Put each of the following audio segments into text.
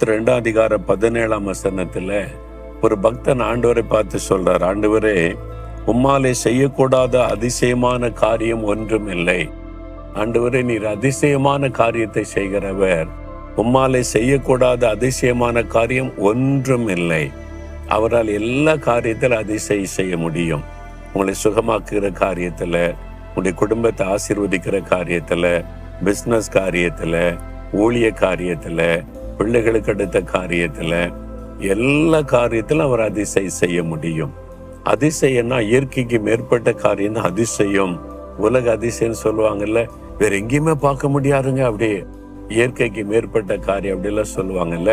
இருபத்தி ரெண்டாம் அதிகார பதினேழாம் வசனத்துல ஒரு பக்தன் ஆண்டவரை பார்த்து சொல்றார் ஆண்டவரே உம்மாலே செய்யக்கூடாத அதிசயமான காரியம் ஒன்றும் இல்லை. ஆண்டவரே நீர் அதிசயமான காரியத்தை செய்கிறவர். உம்மாலே செய்யக்கூடாத அதிசயமான காரியம் ஒன்றும் இல்லை. அவரால் எல்லா காரியத்தில் அதிசயம் செய்ய முடியும். உங்களை சுகமாக்குகிற காரியத்துல உங்களுடைய குடும்பத்தை ஆசீர்வதிக்கிற காரியத்துல பிசினஸ் காரியத்துல ஊழிய காரியத்துல பிள்ளைகளுக்கு அடுத்த காரியத்துல எல்லா காரியத்திலும் அவர் அதிசயம் செய்ய முடியும். அதிசயம்னா இயற்கைக்கு மேற்பட்ட காரியம் தான் அதிசயம். உலக அதிசயம் சொல்லுவாங்கல்ல வேற எங்கேயுமே பார்க்க முடியாதுங்க அப்படியே. இயற்கைக்கு மேற்பட்ட காரியம் அப்படிலாம் சொல்லுவாங்கல்ல.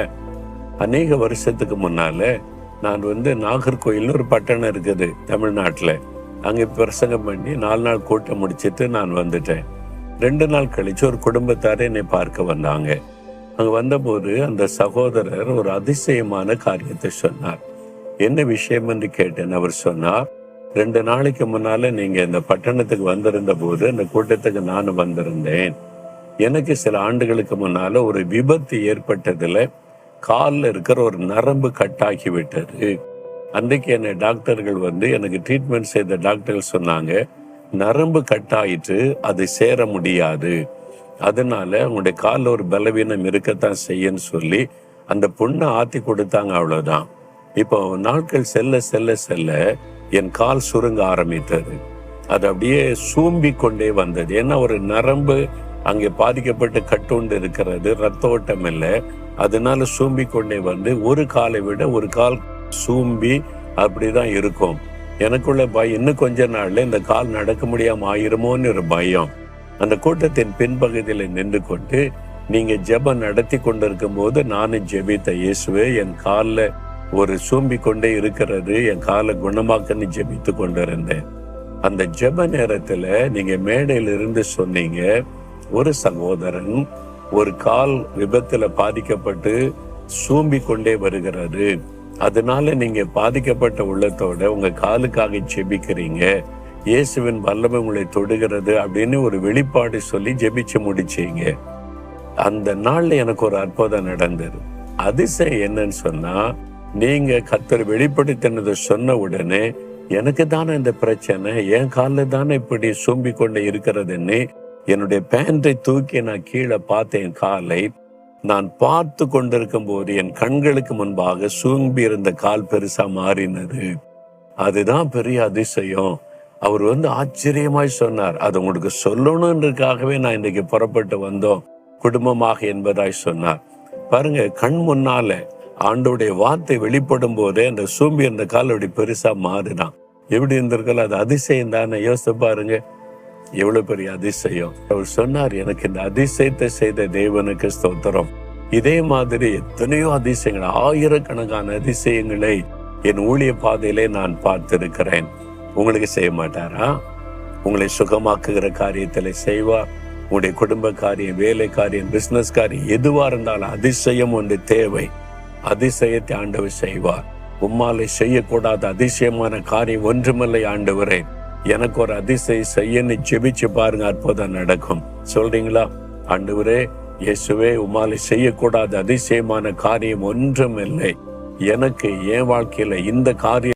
அநேக வருஷத்துக்கு முன்னால நான் வந்து நாகர்கோயில்னு ஒரு பட்டணம் இருக்குது தமிழ்நாட்டில். அங்கே பிரசங்கம் பண்ணி நாலு நாள் கூட்டம் முடிச்சிட்டு நான் வந்துட்டேன். ரெண்டு நாள் கழிச்சு ஒரு குடும்பத்தார் என்னை பார்க்க வந்தாங்க. அங்க வந்தபோது அந்த சகோதரர் ஒரு அதிசயமான காரியத்தை சொன்னார். என்ன விஷயம்? என்று கேட்டேன். அவர் சொன்னார் ரெண்டு நாளைக்கு முன்னால நீங்க இந்த பட்டணத்துக்கு வந்திருந்த போது அந்த கூட்டத்துக்கு நான் வந்திருந்தேன். எனக்கு சில ஆண்டுகளுக்கு முன்னால ஒரு விபத்து ஏற்பட்டதுல காலில் இருக்கிற ஒரு நரம்பு கட்டாகி விட்டது அன்றைக்கு என்னை டாக்டர்கள் வந்து எனக்கு ட்ரீட்மெண்ட் செய்த டாக்டர்கள் சொன்னாங்க நரம்பு கட்டாயிட்டு அது சேர முடியாது. அதனால உங்களுடைய காலில் ஒரு பலவீனம் இருக்கத்தான் செய்யன்னு சொல்லி அந்த பொண்ணை ஆத்தி கொடுத்தாங்க அவ்வளவுதான். இப்போ நாட்கள் செல்ல செல்ல செல்ல என் கால் சுருங்க ஆரம்பித்தது. அது அப்படியே சூம்பி கொண்டே வந்தது. ஏன்னா ஒரு நரம்பு அங்கே பாதிக்கப்பட்டு கட்டுண்டு இருக்கிறது ரத்த ஓட்டம் இல்லை. அதனால சூம்பி கொண்டே வந்து ஒரு காலை விட ஒரு கால் சூம்பி அப்படிதான் இருக்கும். எனக்குள்ள பயம். இன்னும் கொஞ்ச நாள்ல இந்த கால் நடக்க முடியாம ஆயிருமோன்னு ஒரு பயம். அந்த கூட்டத்தின் பின்பகுதியில் நின்று கொண்டு நீங்க ஜெபம் நடத்தி கொண்டிருக்கும் போது நானும் ஜெபித்த இயேசுவே என் காலில் ஒரு சூம்பி கொண்டே இருக்கிறது என் காலை குணமாக்கன்னு ஜெபித்து கொண்டிருந்தேன். அந்த ஜெப நேரத்துல நீங்க மேடையிலிருந்து சொன்னீங்க ஒரு சகோதரன் ஒரு கால் விபத்துல பாதிக்கப்பட்டு சூம்பி கொண்டே வருகிறது. அதனால நீங்க பாதிக்கப்பட்ட உள்ளத்தோட உங்க காலுக்காக ஜெபிக்கிறீங்க இயேசுவின் வல்லமை உங்களை தொடுகிறது அப்படின்னு ஒரு வெளிப்பாடு சொல்லி ஜெபிச்சு முடிச்சீங்க. அந்த நாள்ல எனக்கு ஒரு அற்புதம் நடந்தது. அதிசயம் என்னன்னு சொன்னா நீங்க கத்தர் வெளிப்படுத்தினதை சொன்ன உடனே எனக்கு தானே இந்த பிரச்சனை என் காலில் தானே இப்படி சூம்பி கொண்டு இருக்கிறதுன்னு என்னுடைய பேண்டை தூக்கி நான் கீழே பார்த்தேன் காலை நான் பார்த்து கொண்டிருக்கும் போது என் கண்களுக்கு முன்பாக சூம்பி இருந்த கால் பெருசா மாறினது. அதுதான் பெரிய அதிசயம். அவர் வந்து ஆச்சரியமாய் சொன்னார் அது உங்களுக்கு சொல்லணுன்றதுக்காகவே நான் இன்றைக்கு புறப்பட்டு வந்தோம். குடும்பமாக என்பதாய் சொன்னார். பாருங்க கண் முன்னால ஆண்டோடைய வார்த்தை வெளிப்படும் போதே அந்த சூம்பி அந்த கால் அப்படி பெருசா மாறினான் எப்படி இருந்திருக்கல அது அதிசயம் தானே? யோசித்து பாருங்க. எவ்வளவு பெரிய அதிசயம். அவர் சொன்னார் எனக்கு இந்த அதிசயத்தை செய்த தேவனுக்கு ஸ்தோத்திரம். இதே மாதிரி எத்தனையோ அதிசயங்கள் ஆயிரக்கணக்கான அதிசயங்களை என் ஊழிய பாதையிலே நான் பார்த்திருக்கிறேன். உங்களுக்கு செய்ய மாட்டாரா? உங்களை சுகமாக்குகிற காரியத்தில் செய்வார் உங்களுடைய குடும்ப காரியம் வேலை காரியம் பிசினஸ் காரியம் எதுவாக இருந்தாலும் அதிசயம் ஒன்று தேவை. அதிசயத்தை ஆண்டவர் செய்வார். உம்மாலை செய்யக்கூடாத அதிசயமான காரியம் ஒன்றுமில்லை ஆண்டவரே. எனக்கு ஒரு அதிசயம் செய்யன்னு ஜெபிச்சு பாருங்க அற்புதம் நடக்கும். சொல்றீங்களா? ஆண்டவரே இயேசுவே உமாலை செய்யக்கூடாத அதிசயமான காரியம் ஒன்றும் இல்லை எனக்கு என் வாழ்க்கையில இந்த காரியம்